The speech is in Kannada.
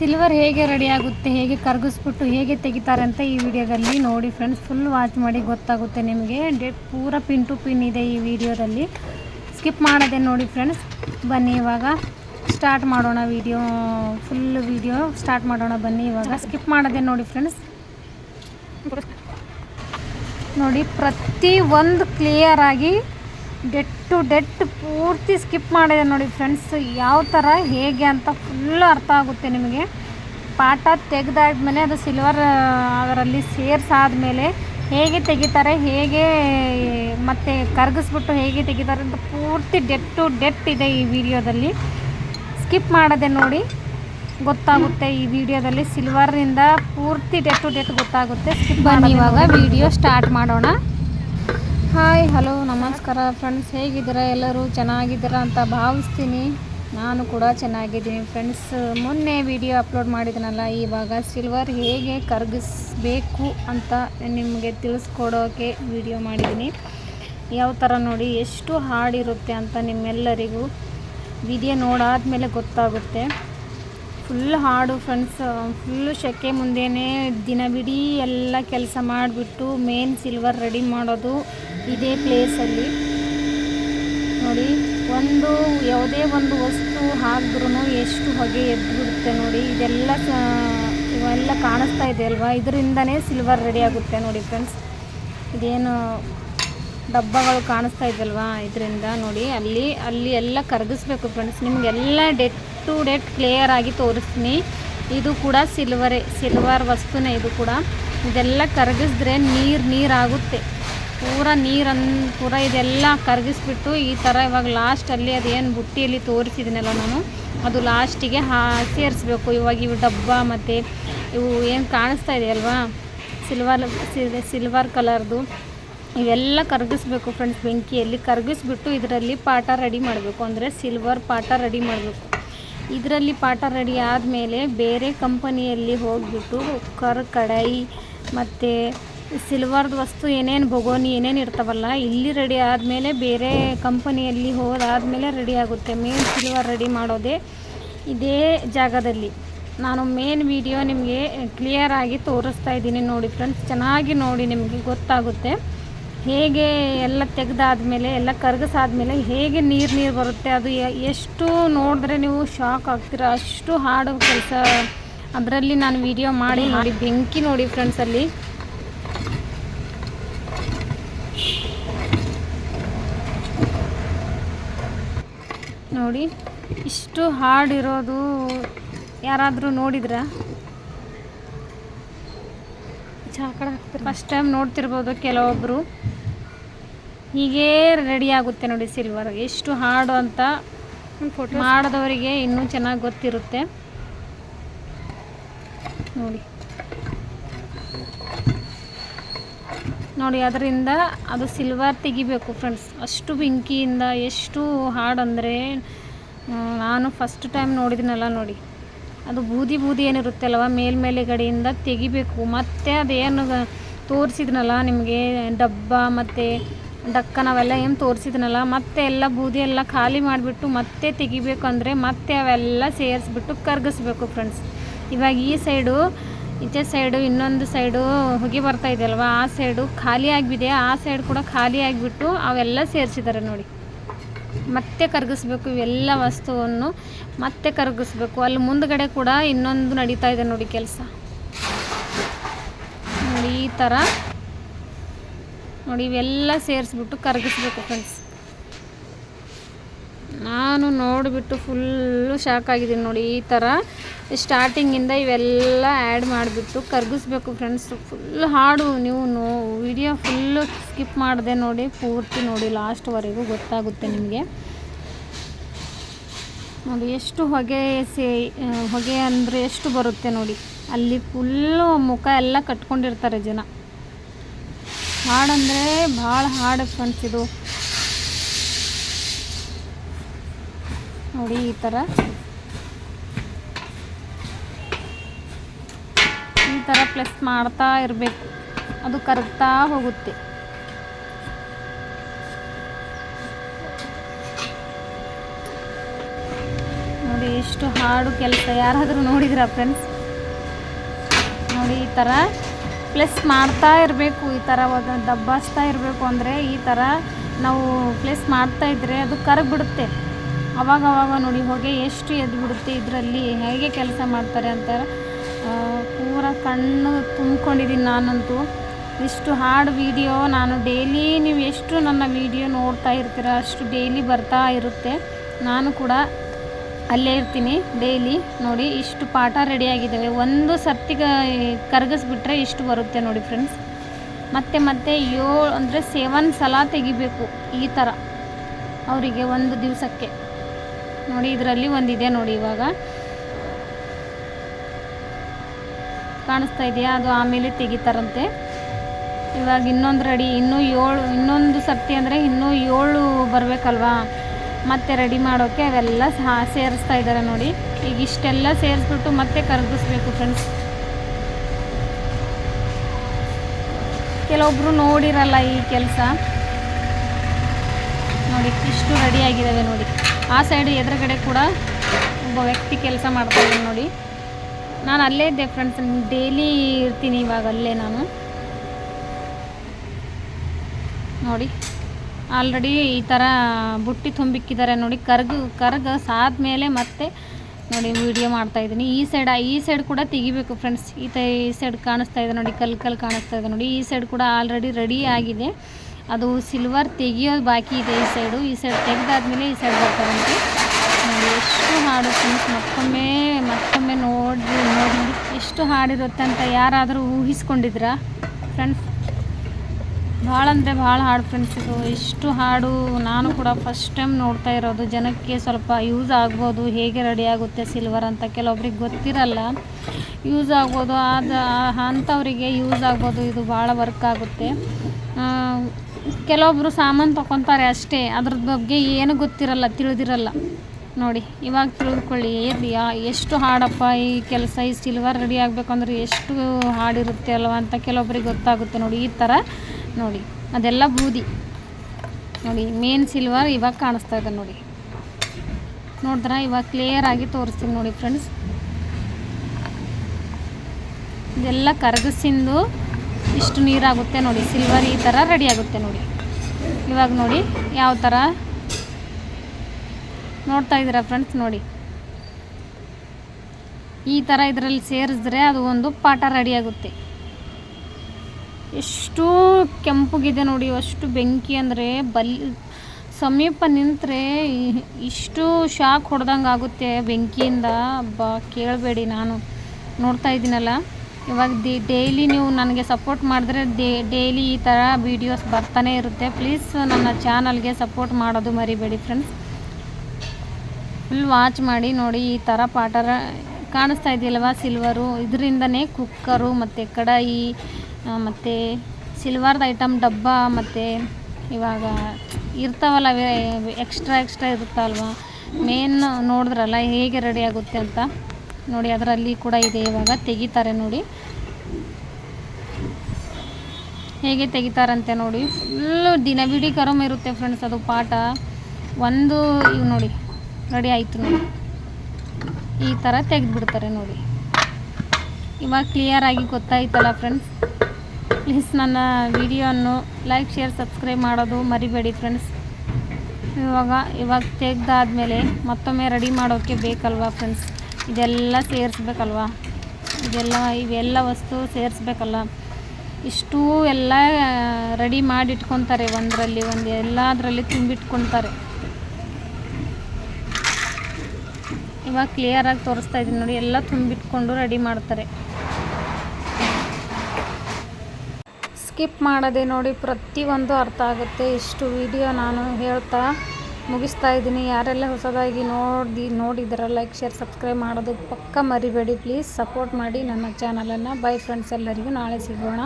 ಸಿಲ್ವರ್ ಹೇಗೆ ರೆಡಿ ಆಗುತ್ತೆ, ಹೇಗೆ ಕರಗಿಸ್ಬಿಟ್ಟು ಹೇಗೆ ತೆಗಿತಾರೆ ಅಂತ ಈ ವಿಡಿಯೋದಲ್ಲಿ ನೋಡಿ ಫ್ರೆಂಡ್ಸ್ ಫುಲ್ ವಾಚ್ ಮಾಡಿ ಗೊತ್ತಾಗುತ್ತೆ ನಿಮಗೆ. ಡೇಟ್ ಪೂರ ಪಿನ್ ಟು ಪಿನ್ ಇದೆ ಈ ವಿಡಿಯೋದಲ್ಲಿ ಸ್ಕಿಪ್ ಮಾಡದೆ ನೋಡಿ ಫ್ರೆಂಡ್ಸ್ ಬನ್ನಿ ಇವಾಗ ಸ್ಟಾರ್ಟ್ ಮಾಡೋಣ ವಿಡಿಯೋ ಫುಲ್ ವಿಡಿಯೋ ಸ್ಟಾರ್ಟ್ ಮಾಡೋಣ ಬನ್ನಿ ಇವಾಗ. ಸ್ಕಿಪ್ ಮಾಡದೆ ನೋಡಿ ಫ್ರೆಂಡ್ಸ್ ನೋಡಿ ಪ್ರತಿ ಒಂದು ಕ್ಲಿಯರಾಗಿ ಡೆಟ್ ಡೆಟ್ ಪೂರ್ತಿ ಸ್ಕಿಪ್ ಮಾಡಿದೆ ನೋಡಿ ಫ್ರೆಂಡ್ಸ್ ಯಾವ ಥರ ಹೇಗೆ ಅಂತ ಫುಲ್ ಅರ್ಥ ಆಗುತ್ತೆ ನಿಮಗೆ. ಪಾಠ ತೆಗೆದಾದ್ಮೇಲೆ ಅದು ಸಿಲ್ವರ್ ಅದರಲ್ಲಿ ಸೇರಿಸಾದ್ಮೇಲೆ ಹೇಗೆ ತೆಗಿತಾರೆ ಹೇಗೆ ಮತ್ತು ಕರಗಿಸ್ಬಿಟ್ಟು ಹೇಗೆ ತೆಗಿತಾರೆ ಅಂತ ಪೂರ್ತಿ ಡೆಟ್ ಟು ಡೆಟ್ ಇದೆ ಈ ವಿಡಿಯೋದಲ್ಲಿ ಸ್ಕಿಪ್ ಮಾಡದೆ ನೋಡಿ ಗೊತ್ತಾಗುತ್ತೆ ಈ ವಿಡಿಯೋದಲ್ಲಿ ಸಿಲ್ವರ್ನಿಂದ ಪೂರ್ತಿ ಡೆಟ್ ಟು ಡೆಟ್ ಗೊತ್ತಾಗುತ್ತೆ. ಸ್ಕಿಪ್ ಮಾಡಿ ಇವಾಗ ವಿಡಿಯೋ ಸ್ಟಾರ್ಟ್ ಮಾಡೋಣ. ಹಾಯ್ ಹಲೋ ನಮಸ್ಕಾರ ಫ್ರೆಂಡ್ಸ್ ಹೇಗಿದ್ದೀರಾ? ಎಲ್ಲರೂ ಚೆನ್ನಾಗಿದ್ದೀರಾ ಅಂತ ಭಾವಿಸ್ತೀನಿ. ನಾನು ಕೂಡ ಚೆನ್ನಾಗಿದ್ದೀನಿ ಫ್ರೆಂಡ್ಸ್ ಮೊನ್ನೆ ವಿಡಿಯೋ ಅಪ್ಲೋಡ್ ಮಾಡಿದ್ನಲ್ಲ, ಇವಾಗ ಸಿಲ್ವರ್ ಹೇಗೆ ಕರಗಿಸ್ಬೇಕು ಅಂತ ನಿಮಗೆ ತಿಳಿಸ್ಕೊಡೋಕೆ ವಿಡಿಯೋ ಮಾಡಿದ್ದೀನಿ. ಯಾವ ಥರ ನೋಡಿ, ಎಷ್ಟು ಹಾಡಿರುತ್ತೆ ಅಂತ ನಿಮ್ಮೆಲ್ಲರಿಗೂ ವಿಡಿಯೋ ನೋಡಾದ್ಮೇಲೆ ಗೊತ್ತಾಗುತ್ತೆ. ಫುಲ್ ಹಾಡು ಫ್ರೆಂಡ್ಸ್ ಫುಲ್ಲು ಶೆಕೆ ದಿನ ದಿನವಿಡೀ ಎಲ್ಲ ಕೆಲಸ ಮಾಡಿಬಿಟ್ಟು ಮೇನ್ ಸಿಲ್ವರ್ ರೆಡಿ ಮಾಡೋದು ಇದೇ ಪ್ಲೇಸಲ್ಲಿ ನೋಡಿ, ಒಂದು ಯಾವುದೇ ಒಂದು ವಸ್ತು ಹಾಕಿದ್ರೂ ಎಷ್ಟು ಹೊಗೆ ಎದ್ದು ಬಿಡುತ್ತೆ ನೋಡಿ, ಇದೆಲ್ಲ ಇವೆಲ್ಲ ಕಾಣಿಸ್ತಾ ಇದೆ ಅಲ್ವಾ? ಇದರಿಂದನೇ ಸಿಲ್ವರ್ ರೆಡಿ ಆಗುತ್ತೆ ನೋಡಿ ಫ್ರೆಂಡ್ಸ್ ಇದೇನು ಡಬ್ಬಗಳು ಕಾಣಿಸ್ತಾ ಇದ್ದಲ್ವಾ ಇದರಿಂದ ನೋಡಿ, ಅಲ್ಲಿ ಅಲ್ಲಿ ಎಲ್ಲ ಕರಗಿಸ್ಬೇಕು ಫ್ರೆಂಡ್ಸ್ ನಿಮಗೆಲ್ಲ ಡೆಟ್ ಟು ಡೆಟ್ ಕ್ಲಿಯರ್ ಆಗಿ ತೋರಿಸ್ತೀನಿ. ಇದು ಕೂಡ ಸಿಲ್ವರೇ ಸಿಲ್ವರ್ ವಸ್ತುನೇ ಇದು ಕೂಡ. ಇದೆಲ್ಲ ಕರಗಿಸಿದ್ರೆ ನೀರು, ನೀರಾಗುತ್ತೆ. ಪೂರ ನೀರನ್, ಪೂರ ಇದೆಲ್ಲ ಕರಗಿಸ್ಬಿಟ್ಟು ಈ ಥರ ಇವಾಗ ಲಾಸ್ಟಲ್ಲಿ ಅದೇನು ಬುಟ್ಟಿಯಲ್ಲಿ ತೋರಿಸಿದ್ದೀನಲ್ಲ ನಾನು, ಅದು ಲಾಸ್ಟಿಗೆ ಹಾ, ಸೇರಿಸ್ಬೇಕು. ಇವಾಗ ಇವು ಡಬ್ಬ ಮತ್ತು ಇವು ಏನು ಕಾಣಿಸ್ತಾ ಇದೆ ಅಲ್ವಾ ಸಿಲ್ವರ್ ಸಿಲ್ವರ್ ಕಲರ್ದು ಇವೆಲ್ಲ ಕರಗಿಸ್ಬೇಕು ಫ್ರೆಂಡ್ಸ್ ಬೆಂಕಿಯಲ್ಲಿ ಕರಗಿಸ್ಬಿಟ್ಟು ಇದರಲ್ಲಿ ಪಾಠ ರೆಡಿ ಮಾಡಬೇಕು. ಅಂದರೆ ಸಿಲ್ವರ್ ಪಾಠ ರೆಡಿ ಮಾಡಬೇಕು. ಇದರಲ್ಲಿ ಪಾಠ ರೆಡಿ ಆದಮೇಲೆ ಬೇರೆ ಕಂಪನಿಯಲ್ಲಿ ಹೋಗಿಬಿಟ್ಟು ಕುಕ್ಕರ್ ಕಡಾಯಿ ಮತ್ತು ಸಿಲ್ವರ್ದು ವಸ್ತು ಏನೇನು ಬೊಗೋನಿ ಏನೇನು ಇರ್ತಾವಲ್ಲ, ಇಲ್ಲಿ ರೆಡಿ ಆದಮೇಲೆ ಬೇರೆ ಕಂಪನಿಯಲ್ಲಿ ಹೋದಾದಮೇಲೆ ರೆಡಿ ಆಗುತ್ತೆ. ಮೇನ್ ಸಿಲ್ವರ್ ರೆಡಿ ಮಾಡೋದೇ ಇದೇ ಜಾಗದಲ್ಲಿ. ನಾನು ಮೇನ್ ವಿಡಿಯೋ ನಿಮಗೆ ಕ್ಲಿಯರ್ ಆಗಿ ತೋರಿಸ್ತಾ ಇದ್ದೀನಿ ನೋಡಿ ಫ್ರೆಂಡ್ಸ್ ಚೆನ್ನಾಗಿ ನೋಡಿ ನಿಮಗೆ ಗೊತ್ತಾಗುತ್ತೆ. ಹೇಗೆ ಎಲ್ಲ ತೆಗೆದಾದ್ಮೇಲೆ, ಎಲ್ಲ ಕರಗಿಸಾದ್ಮೇಲೆ ಹೇಗೆ ನೀರು ನೀರು ಬರುತ್ತೆ, ಅದು ಎಷ್ಟು ನೋಡಿದ್ರೆ ನೀವು ಶಾಕ್ ಆಗ್ತೀರ. ಅಷ್ಟು ಹಾಡು ಕೆಲಸ. ಅದರಲ್ಲಿ ನಾನು ವಿಡಿಯೋ ಮಾಡಿ ನೋಡಿ, ಬೆಂಕಿ ನೋಡಿ ಫ್ರೆಂಡ್ಸ್ ಅಲ್ಲಿ. ನೋಡಿ, ಇಷ್ಟು ಹಾಡಿರೋದು ಯಾರಾದರೂ ನೋಡಿದ್ರಾ? ಫಸ್ಟ್ ಟೈಮ್ ನೋಡ್ತಿರ್ಬೋದು ಕೆಲವೊಬ್ಬರು ಹೀಗೇ ರೆಡಿ ಆಗುತ್ತೆ ನೋಡಿ ಸಿಲ್ವರ್ ಎಷ್ಟು ಹಾಡು ಅಂತ ಮಾಡಿದವರಿಗೆ ಇನ್ನೂ ಚೆನ್ನಾಗಿ ಗೊತ್ತಿರುತ್ತೆ. ನೋಡಿ. ನೋಡಿ, ಅದರಿಂದ ಅದು ಸಿಲ್ವರ್ ತೆಗಿಬೇಕು ಫ್ರೆಂಡ್ಸ್ ಅಷ್ಟು ಬೆಂಕಿಯಿಂದ ಎಷ್ಟು ಹಾಡು ಅಂದರೆ ನಾನು ಫಸ್ಟ್ ಟೈಮ್ ನೋಡಿದ್ದೀನಲ್ಲ ನೋಡಿ. ಅದು ಬೂದಿ ಬೂದಿ ಏನಿರುತ್ತೆ ಅಲ್ವ ಮೇಲ್ಮೇಲೆ ಗಡಿಯಿಂದ ತೆಗಿಬೇಕು. ಮತ್ತು ಅದೇನು ತೋರಿಸಿದ್ನಲ್ಲ ನಿಮಗೆ, ಡಬ್ಬ ಮತ್ತು ಡಕ್ಕ ನಾವೆಲ್ಲ ಏನು ತೋರಿಸಿದ್ನಲ್ಲ, ಮತ್ತೆ ಎಲ್ಲ ಬೂದಿ ಎಲ್ಲ ಖಾಲಿ ಮಾಡಿಬಿಟ್ಟು ಮತ್ತೆ ತೆಗಿಬೇಕು ಅಂದರೆ ಮತ್ತೆ ಅವೆಲ್ಲ ಸೇರಿಸ್ಬಿಟ್ಟು ಕರ್ಗಿಸ್ಬೇಕು ಫ್ರೆಂಡ್ಸ್ ಇವಾಗ ಈ ಸೈಡು ಈಚೆ ಸೈಡು ಇನ್ನೊಂದು ಸೈಡು ಹೊಗೆ ಬರ್ತಾ ಇದೆ ಅಲ್ವಾ ಆ ಸೈಡು ಖಾಲಿ ಆಗಿಬಿದೆ, ಆ ಸೈಡ್ ಕೂಡ ಖಾಲಿ ಆಗಿಬಿಟ್ಟು ಅವೆಲ್ಲ ಸೇರಿಸಿದ್ದಾರೆ ನೋಡಿ. ಮತ್ತೆ ಕರಗಿಸ್ಬೇಕು ಇವೆಲ್ಲ ವಸ್ತುವನ್ನು ಮತ್ತೆ ಕರಗಿಸ್ಬೇಕು. ಅಲ್ಲಿ ಮುಂದ್ಗಡೆ ಕೂಡ ಇನ್ನೊಂದು ನಡೀತಾ ಇದೆ ನೋಡಿ ಕೆಲಸ. ನೋಡಿ ಈ ಥರ ನೋಡಿ, ಇವೆಲ್ಲ ಸೇರಿಸ್ಬಿಟ್ಟು ಕರಗಿಸ್ಬೇಕು ಫ್ರೆಂಡ್ಸ್ ನಾನು ನೋಡಿಬಿಟ್ಟು ಫುಲ್ಲು ಶಾಕ್ ಆಗಿದ್ದೀನಿ ನೋಡಿ, ಈ ಥರ ಸ್ಟಾರ್ಟಿಂಗಿಂದ ಇವೆಲ್ಲ ಆ್ಯಡ್ ಮಾಡಿಬಿಟ್ಟು ಕರಗಿಸ್ಬೇಕು ಫ್ರೆಂಡ್ಸ್ ಫುಲ್ ಹಾಡು, ನೀವು ನೋ ವಿಡಿಯೋ ಫುಲ್ಲು ಸ್ಕಿಪ್ ಮಾಡಿದೆ ನೋಡಿ, ಪೂರ್ತಿ ನೋಡಿ ಲಾಸ್ಟ್ವರೆಗೂ ಗೊತ್ತಾಗುತ್ತೆ ನಿಮಗೆ. ನೋಡಿ, ಎಷ್ಟು ಹೊಗೆ ಸೇ, ಹೊಗೆ ಅಂದರೆ ಎಷ್ಟು ಬರುತ್ತೆ ನೋಡಿ. ಅಲ್ಲಿ ಫುಲ್ಲು ಮುಖ ಎಲ್ಲ ಕಟ್ಕೊಂಡಿರ್ತಾರೆ ಜನ. ಹಾಡಂದರೆ ಭಾಳ ಹಾಡು ಫ್ರೆಂಡ್ಸ್ ಇದು. ನೋಡಿ ಈ ಥರ ಈ ಥರ ಪ್ಲಸ್ ಮಾಡ್ತಾ ಇರಬೇಕು. ಅದು ಕರಗ್ತಾ ಹೋಗುತ್ತೆ. ನೋಡಿ ಎಷ್ಟು ಹಾಡು ಕೆಲಸ ಯಾರಾದರೂ ನೋಡಿದ್ರ ಫ್ರೆಂಡ್ಸ್? ನೋಡಿ ಈ ಥರ ಪ್ಲಸ್ ಮಾಡ್ತಾ ಇರಬೇಕು ಈ ಥರ ದಬ್ಬಾಸ್ತಾ ಇರಬೇಕು ಅಂದರೆ ಈ ಥರ ನಾವು ಪ್ಲೇಸ್ ಮಾಡ್ತಾ ಇದ್ದರೆ ಅದು ಕರಗಿಬಿಡುತ್ತೆ. ಅವಾಗ ಅವಾಗ ನೋಡಿ ಹೋಗಿ ಎಷ್ಟು ಎದ್ದು ಬಿಡುತ್ತೆ ಇದರಲ್ಲಿ ಹೇಗೆ ಕೆಲಸ ಮಾಡ್ತಾರೆ ಅಂತ. ಆ, ಪೂರ ಕಣ್ಣು ತುಂಬ್ಕೊಂಡಿದ್ದೀನಿ ನಾನಂತೂ. ಇಷ್ಟು ಹಾಡು ವೀಡಿಯೋ ನಾನು ಡೈಲಿ ನೀವು ಎಷ್ಟು ನನ್ನ ವೀಡಿಯೋ ನೋಡ್ತಾ ಇರ್ತೀರ ಅಷ್ಟು ಡೈಲಿ ಬರ್ತಾ ಇರುತ್ತೆ. ನಾನು ಕೂಡ ಅಲ್ಲೇ ಇರ್ತೀನಿ ಡೈಲಿ ನೋಡಿ, ಇಷ್ಟು ಪಾಠ ರೆಡಿಯಾಗಿದ್ದಾವೆ ಒಂದು ಸರ್ತಿಗೆ ಕರಗಿಸ್ಬಿಟ್ರೆ ಇಷ್ಟು ಬರುತ್ತೆ ನೋಡಿ ಫ್ರೆಂಡ್ಸ್ ಮತ್ತೆ ಮತ್ತೆ ಏಳು, ಅಂದರೆ ಸೆವೆನ್ ಸಲ ತೆಗಿಬೇಕು ಈ ಥರ ಅವರಿಗೆ ಒಂದು ದಿವಸಕ್ಕೆ. ನೋಡಿ, ಇದರಲ್ಲಿ ಒಂದಿದೆ ನೋಡಿ ಇವಾಗ. ಕಾಣಿಸ್ತಾ ಇದೆಯಾ? ಅದು ಆಮೇಲೆ ತೆಗಿತಾರಂತೆ. ಇವಾಗ ಇನ್ನೊಂದು ರೆಡಿ ಇನ್ನೂ ಏಳು, ಇನ್ನೊಂದು ಸರ್ತಿ ಅಂದರೆ ಇನ್ನೂ ಏಳು ಬರಬೇಕಲ್ವಾ? ಮತ್ತೆ ರೆಡಿ ಮಾಡೋಕ್ಕೆ ಅವೆಲ್ಲ ಸಹ ಸೇರಿಸ್ತಾ ಇದ್ದಾರೆ ನೋಡಿ. ಈಗ ಇಷ್ಟೆಲ್ಲ ಸೇರಿಸ್ಬಿಟ್ಟು ಮತ್ತೆ ಕರಗಿಸ್ಬೇಕು ಫ್ರೆಂಡ್ಸ್ ಕೆಲವೊಬ್ರು ನೋಡಿರಲ್ಲ ಈ ಕೆಲಸ. ನೋಡಿ, ಇಷ್ಟು ರೆಡಿ ಆಗಿದ್ದಾವೆ ನೋಡಿ. ಆ ಸೈಡ್ ಎದುರುಗಡೆ ಕೂಡ ಒಬ್ಬ ವ್ಯಕ್ತಿ ಕೆಲಸ ಮಾಡ್ತಾ ಇದ್ದಾನೆ ನೋಡಿ. ನಾನು ಅಲ್ಲೇ ಇದ್ದೆ ಫ್ರೆಂಡ್ಸ್ ಡೈಲಿ ಇರ್ತೀನಿ ಇವಾಗ ಅಲ್ಲೇ ನಾನು. ನೋಡಿ. ಆಲ್ರೆಡಿ ಈ ಥರ ಬುಟ್ಟಿ ತುಂಬಿಕ್ಕಿದ್ದಾರೆ ನೋಡಿ, ಕರ್ಗ ಕರ್ಗ ಸಾದ್ಮೇಲೆ ಮತ್ತೆ ನೋಡಿ ವಿಡಿಯೋ ಮಾಡ್ತಾ ಇದ್ದೀನಿ. ಈ ಸೈಡ್ ಈ ಸೈಡ್ ಕೂಡ ತೆಗಿಬೇಕು ಫ್ರೆಂಡ್ಸ್ ಈ ತ, ಈ ಸೈಡ್ ಕಾಣಿಸ್ತಾ ಇದೆ ನೋಡಿ, ಕಲ್ ಕಲ್ ಕಾಣಿಸ್ತಾ ಇದೆ ನೋಡಿ. ಈ ಸೈಡ್ ಕೂಡ ಆಲ್ರೆಡಿ ರೆಡಿ ಆಗಿದೆ. ಅದು ಸಿಲ್ವರ್ ತೆಗಿಯೋದು ಬಾಕಿ ಇದೆ ಈ ಸೈಡು ಈ ಸೈಡ್ ತೆಗೆದಾದ್ಮೇಲೆ ಈ ಸೈಡ್ ಬರ್ತಾರೆ ನೋಡಿ. ಎಷ್ಟು ಹಾಡು ಫ್ರೆಂಡ್ಸ್ ಮತ್ತೊಮ್ಮೆ ಮತ್ತೊಮ್ಮೆ ನೋಡಿ ನೋಡಿ ಎಷ್ಟು ಹಾಡಿರುತ್ತೆ ಅಂತ ಯಾರಾದರೂ ಊಹಿಸ್ಕೊಂಡಿದ್ರಾ ಫ್ರೆಂಡ್ಸ್ ಭಾಳ ಅಂದರೆ ಭಾಳ ಹಾಡು ಫ್ರೆಂಡ್ಸ್ ಇದು. ಇಷ್ಟು ಹಾಡು ನಾನು ಕೂಡ ಫಸ್ಟ್ ಟೈಮ್ ನೋಡ್ತಾ ಇರೋದು. ಜನಕ್ಕೆ ಸ್ವಲ್ಪ ಯೂಸ್ ಆಗ್ಬೋದು, ಹೇಗೆ ರೆಡಿ ಆಗುತ್ತೆ ಸಿಲ್ವರ್ ಅಂತ ಕೆಲವೊಬ್ರಿಗೆ ಗೊತ್ತಿರಲ್ಲ. ಯೂಸ್ ಆಗ್ಬೋದು, ಆದ, ಅಂಥವರಿಗೆ ಯೂಸ್ ಆಗ್ಬೋದು, ಇದು ಭಾಳ ವರ್ಕ್ ಆಗುತ್ತೆ. ಕೆಲವೊಬ್ಬರು ಸಾಮಾನು ತೊಗೊತಾರೆ ಅಷ್ಟೇ. ಅದ್ರ ಬಗ್ಗೆ ಏನು ಗೊತ್ತಿರಲ್ಲ, ತಿಳಿದಿರಲ್ಲ. ನೋಡಿ, ಇವಾಗ ತಿಳಿದುಕೊಳ್ಳಿ ಯಾ, ಎಷ್ಟು ಹಾಡಪ್ಪ ಈ ಕೆಲಸ, ಈ ಸಿಲ್ವರ್ ರೆಡಿ ಆಗಬೇಕಂದ್ರೆ ಎಷ್ಟು ಹಾಡಿರುತ್ತೆ ಅಲ್ವಾ ಅಂತ ಕೆಲವೊಬ್ರಿಗೆ ಗೊತ್ತಾಗುತ್ತೆ ನೋಡಿ, ಈ ಥರ ನೋಡಿ, ಅದೆಲ್ಲ ಬೂದಿ. ನೋಡಿ ಮೇನ್ ಸಿಲ್ವರ್ ಇವಾಗ ಕಾಣಿಸ್ತಾ ಇದೆ ನೋಡಿ. ನೋಡಿದ್ರ? ಇವಾಗ ಕ್ಲಿಯರ್ ಆಗಿ ತೋರಿಸ್ತೀನಿ ನೋಡಿ ಫ್ರೆಂಡ್ಸ್ ಇದೆಲ್ಲ ಕರಗಿಸಿಂದು ಇಷ್ಟು ನೀರಾಗುತ್ತೆ ನೋಡಿ ಸಿಲ್ವರ್ ಈ ಥರ ರೆಡಿ ಆಗುತ್ತೆ ನೋಡಿ. ಇವಾಗ ನೋಡಿ ಯಾವ ಥರ ನೋಡ್ತಾ ಇದ್ದೀರಾ ಫ್ರೆಂಡ್ಸ್ ನೋಡಿ. ಈ ಥರ ಇದರಲ್ಲಿ ಸೇರಿಸಿದ್ರೆ ಅದು ಒಂದು ಪಾಠ ರೆಡಿ ಆಗುತ್ತೆ. ಎಷ್ಟು ಕೆಂಪಗಿದೆ ನೋಡಿ, ಅಷ್ಟು ಬೆಂಕಿ ಅಂದರೆ ಬಲ್ ಸಮೀಪ ನಿಂತರೆ ಇಷ್ಟು ಶಾಕ್ ಹೊಡೆದಂಗೆ ಆಗುತ್ತೆ ಬೆಂಕಿಯಿಂದ. ಬಾ ಕೇಳಬೇಡಿ ನಾನು. ನೋಡ್ತಾ ಇದ್ದೀನಲ್ಲ? ಇವಾಗ ದಿ, ಡೈಲಿ ನೀವು ನನಗೆ ಸಪೋರ್ಟ್ ಮಾಡಿದ್ರೆ ಡೈಲಿ ಈ ಥರ ವೀಡಿಯೋಸ್ ಬರ್ತಾನೆ ಇರುತ್ತೆ. ಪ್ಲೀಸ್ ನನ್ನ ಚಾನಲ್ಗೆ ಸಪೋರ್ಟ್ ಮಾಡೋದು ಮರಿಬೇಡಿ ಫ್ರೆಂಡ್ಸ್. ಫುಲ್ ವಾಚ್ ಮಾಡಿ ನೋಡಿ, ಈ ಥರ ಪಾಟರ ಕಾಣಿಸ್ತಾ ಇದೆಯಲ್ವಾ ಸಿಲ್ವರು? ಇದರಿಂದನೇ ಕುಕ್ಕರು ಮತ್ತು ಕಡಾಯಿ ಮತ್ತು ಸಿಲ್ವರ್ದು ಐಟಮ್ ಡಬ್ಬ, ಮತ್ತು ಇವಾಗ ಇರ್ತಾವಲ್ಲ ಎಕ್ಸ್ಟ್ರಾ ಎಕ್ಸ್ಟ್ರಾ ಇರುತ್ತಲ್ವ? ಮೇನ್ ನೋಡಿದ್ರಲ್ಲ, ಹೇಗೆ ರೆಡಿ ಆಗುತ್ತೆ ಅಂತ. ನೋಡಿ, ಅದರಲ್ಲಿ ಕೂಡ ಇದೆ ಇವಾಗ, ತೆಗಿತಾರೆ ನೋಡಿ. ಹೇಗೆ ತೆಗಿತಾರಂತೆ ನೋಡಿ. ಫುಲ್ಲು ದಿನವಿಡೀ ಕರಮ್ ಇರುತ್ತೆ ಫ್ರೆಂಡ್ಸ್ ಅದು ಪಾಠ. ಒಂದು, ಇವು ನೋಡಿ ರೆಡಿ ಆಯಿತು ನೋಡಿ. ಈ ಥರ ತೆಗೆದುಬಿಡ್ತಾರೆ ನೋಡಿ. ಇವಾಗ ಕ್ಲಿಯರಾಗಿ ಗೊತ್ತಾಯ್ತಲ್ಲ ಫ್ರೆಂಡ್ಸ್ ಪ್ಲೀಸ್ ನನ್ನ ವಿಡಿಯೋವನ್ನು ಲೈಕ್, ಶೇರ್, ಸಬ್ಸ್ಕ್ರೈಬ್ ಮಾಡೋದು ಮರಿಬೇಡಿ ಫ್ರೆಂಡ್ಸ್. ಇವಾಗ ಇವಾಗ ತೆಗ್ದಾದ್ಮೇಲೆ ಮತ್ತೊಮ್ಮೆ ರೆಡಿ ಮಾಡೋಕ್ಕೆ ಬೇಕಲ್ವಾ ಫ್ರೆಂಡ್ಸ್? ಇದೆಲ್ಲ ಸೇರಿಸ್ಬೇಕಲ್ವಾ? ಇದೆಲ್ಲ, ಇವೆಲ್ಲ ವಸ್ತು ಸೇರಿಸ್ಬೇಕಲ್ಲ? ಇಷ್ಟು ಎಲ್ಲ ರೆಡಿ ಮಾಡಿ ಇಟ್ಕೊತಾರೆ ಒಂದರಲ್ಲಿ, ಒಂದು ಎಲ್ಲದರಲ್ಲಿ ತುಂಬಿಟ್ಕೊತಾರೆ. ಇವಾಗ ಕ್ಲಿಯರಾಗಿ ತೋರಿಸ್ತಾ ಇದ್ದೀನಿ ನೋಡಿ, ಎಲ್ಲ ತುಂಬಿಟ್ಕೊಂಡು ರೆಡಿ ಮಾಡ್ತಾರೆ. ಸ್ಕಿಪ್ ಮಾಡದೆ ನೋಡಿ, ಪ್ರತಿಯೊಂದು ಅರ್ಥ ಆಗುತ್ತೆ. ಇಷ್ಟು ವಿಡಿಯೋ ನಾನು ಹೇಳ್ತಾ ಮುಗಿಸ್ತಾ ಇದ್ದೀನಿ. ಯಾರೆಲ್ಲ ಹೊಸದಾಗಿ ನೋಡಿ ನೋಡಿದಾರ ಲೈಕ್, ಶೇರ್, ಸಬ್ಸ್ಕ್ರೈಬ್ ಮಾಡೋದು ಪಕ್ಕ ಮರಿಬೇಡಿ. ಪ್ಲೀಸ್ ಸಪೋರ್ಟ್ ಮಾಡಿ ನನ್ನ ಚಾನಲನ್ನು. ಬೈ ಫ್ರೆಂಡ್ಸ್ ಎಲ್ಲರಿಗೂ ನಾಳೆ ಸಿಗೋಣ.